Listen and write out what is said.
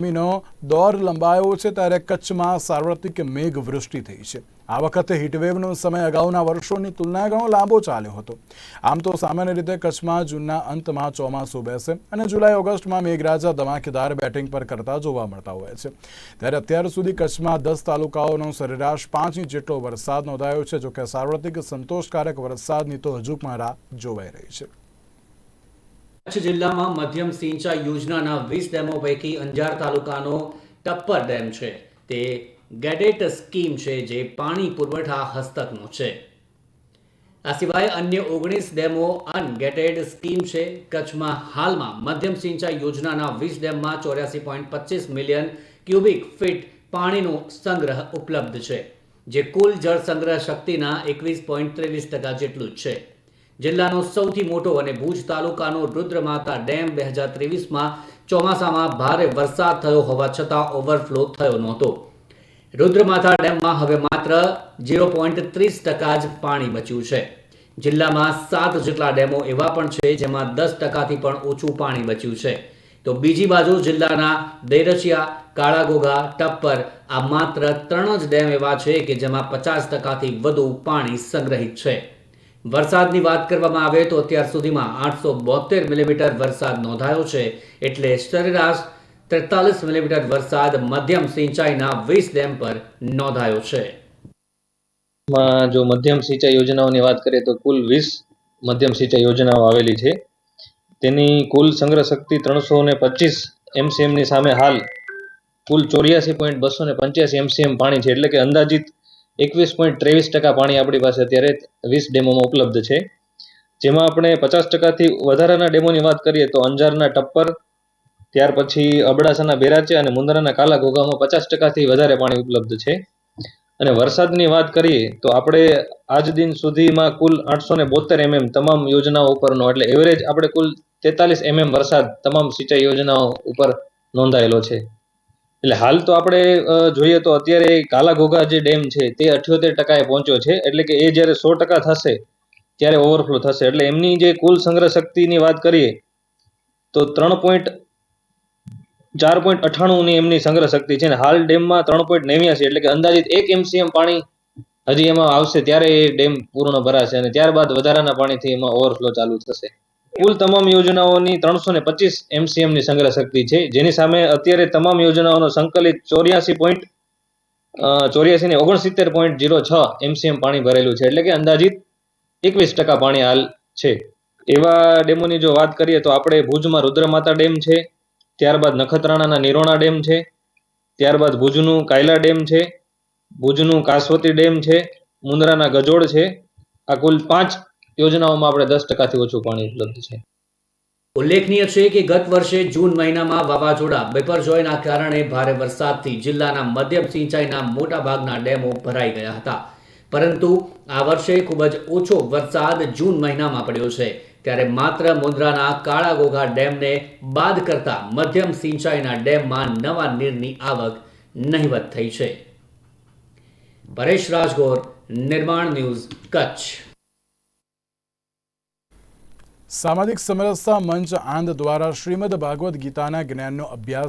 નો દોર લંબાયો છે ત્યારે કચ્છમાં સાર્વત્રિક મેઘવૃષ્ટિ થઈ છે. આ વખતે હીટવેવનો સમય અગાઉના વર્ષોની તુલનાએ ઘણો લાંબો ચાલ્યો હતો. આમ તો સામાન્ય રીતે કચ્છમાં જૂનના અંતમાં ચોમાસું બેસે અને જુલાઈ, ઓગસ્ટમાં મેઘરાજા ધમાકેદાર બેટિંગ પર કરતા જોવા મળતા હોય છે. ત્યારે અત્યાર સુધી કચ્છમાં દસ તાલુકાઓનો સરેરાશ પાંચ ઇંચ જેટલો વરસાદ નોંધાયો છે, જોકે સાર્વત્રિક સંતોષકારક વરસાદની તો હજુ પણ રાહ જોવાઈ રહી છે. કચ્છ જિલ્લામાં મધ્યમ સિંચાઈ યોજનાના વીસ ડેમો પૈકી અંજાર તાલુકાનો ટપ્પર ડેમ છે. તે ગેડેટ સ્કીમ છે જે પાણી પુરવઠા હસ્તકનો છે. આ સિવાય અન્ય ઓગણીસ ડેમો અનગેટેડ સ્કીમ છે. કચ્છમાં હાલમાં મધ્યમ સિંચાઈ યોજનાના વીસ ડેમમાં ચોર્યાસી પોઈન્ટ પચીસ મિલિયન ક્યુબિક ફીટ પાણીનો સંગ્રહ ઉપલબ્ધ છે, જે કુલ જળ સંગ્રહ શક્તિના એકવીસ પોઈન્ટ ત્રેવીસ ટકા જેટલું જ છે. જિલ્લાનો સૌથી મોટો અને ભુજ તાલુકાનો રુદ્રમાતા ડેમ બે હજાર ત્રેવીસમાં ચોમાસામાં ભારે વરસાદ થયો હોવા છતાં ઓવરફ્લો થયો નહોતો. રુદ્રમાતા ડેમમાં હવે માત્ર ઝીરો પોઈન્ટ ત્રીસ ટકા જ પાણી બચ્યું છે. જિલ્લામાં સાત જેટલા ડેમો એવા પણ છે જેમાં દસ ટકાથી પણ ઓછું પાણી બચ્યું છે. તો બીજી બાજુ જિલ્લાના દેરચિયા કાળાગોગા, ટપ્પર આ માત્ર ત્રણ જ ડેમ એવા છે કે જેમાં પચાસ ટકાથી વધુ પાણી સંગ્રહિત છે. વરસાદની વાત કરવામાં આવે તો અત્યાર સુધીમાં આઠસો બોતેર મિલીમીટર વરસાદ નોંધાયો છે. એટલે સરેરાશ તેતાલીસ મિલીમીટર વરસાદ મધ્યમ સિંચાઈના વીસ ડેમ પર નોંધાયો છે. જો મધ્યમ સિંચાઈ યોજનાઓની વાત કરીએ તો કુલ વીસ મધ્યમ સિંચાઈ યોજનાઓ આવેલી છે. તેની કુલ સંગ્રહ શક્તિ ત્રણસો ને પચીસ એમસીએમની સામે હાલ કુલ ચોર્યાસી પોઈન્ટ બસો ને પંચ્યાસી એમસીએમ પાણી છે. એટલે કે અંદાજિત એકવીસ પોઈન્ટ ત્રેવીસ ટકા પાણી આપણી પાસે અત્યારે વીસ ડેમોમાં ઉપલબ્ધ છે. જેમાં આપણે પચાસ ટકાથી વધારાના ડેમોની વાત કરીએ તો અંજારના ટપ્પર, ત્યાર પછી અબડાસાના બેરાચે અને મુંદરાના કાલા ઘોઘામાં પચાસ ટકાથી વધારે પાણી ઉપલબ્ધ છે. અને વરસાદની વાત કરીએ તો આપણે આજ દિન સુધીમાં કુલ આઠસો ને બોતેર એમએમ તમામ યોજનાઓ ઉપરનો, એટલે એવરેજ આપણે કુલ તેતાલીસ એમએમ વરસાદ તમામ સિંચાઈ યોજનાઓ ઉપર નોંધાયેલો છે. એટલે હાલ તો આપણે જોઈએ તો અત્યારે કાલાઘોઘા જે ડેમ છે તે અઠ્યોતેર ટકાએ પહોંચ્યો છે. એટલે કે એ જ્યારે સો ટકા થશે, ત્યારે ઓવરફ્લો થશે. એટલે એમની જે કુલ સંગ્રહ શક્તિની વાત કરીએ, તો ત્રણ પોઈન્ટ, ચાર પોઈન્ટ અઠાણુંની એમની સંગ્રહ શક્તિ છે. ને હાલ ડેમમાં ત્રણ પોઈન્ટ નેવ્યાસી, એટલે કે અંદાજિત એક એમસીએમ પાણી હજી એમાં આવશે ત્યારે એ ડેમ પૂર્ણ ભરાશે અને ત્યારબાદ વધારાના પાણીથી એમાં ઓવરફ્લો ચાલુ થશે. કુલ તમામ યોજનાઓની ત્રણસો ને પચીસ એમસીએમની સંગ્રહ શક્તિ છે. જેની સામે અત્યારે તમામ યોજનાઓનો સંકલિત ચોર્યાસી પોઈન્ટ ચોર્યાસી ને ઓગણસિત્તેર પોઈન્ટ જીરો છ એમસીએમ પાણી ભરેલું છે. એટલે કે અંદાજિત એકવીસ ટકા પાણી હાલ છે. એવા ડેમોની જો વાત કરીએ તો આપણે ભુજમાં રુદ્રમાતા ડેમ છે, ત્યારબાદ નખત્રાણાના નિરોણા ડેમ છે, ત્યારબાદ ભુજનું કાયલા ડેમ છે, ભુજનું કાસવતી ડેમ છે મુન્દ્રાના ગજોડ છે. આ કુલ પાંચ યોજનાઓમાં આપણે દસ ટકાથી ઓછું પાણી ઉપલબ્ધ છે. ઉલ્લેખનીય છે કે ગત વર્ષે જૂન મહિનામાં વાવાઝોડા બેપરજોયના કારણે ભારે વરસાદથી જિલ્લાના મધ્યમ સિંચાઈના મોટા ભાગના ડેમો ભરાઈ ગયા હતા. પરંતુ આ વર્ષે ખૂબ જ ઓછો વરસાદ જૂન મહિનામાં પડ્યો છે. ત્યારે માત્ર મુન્દ્રાના કાળા ઘોઘા ડેમને બાદ કરતા મધ્યમ સિંચાઈના ડેમમાં નવા નીરની આવક નહિવત થઈ છે. પરેશ રાજગોર, નિર્માણ ન્યૂઝ કચ્છ. સામાજિક સમરસતા મંચ આંધ દ્વારા શ્રીમદ ભાગવત ગીતાના જ્ઞાનનો અભ્યાસ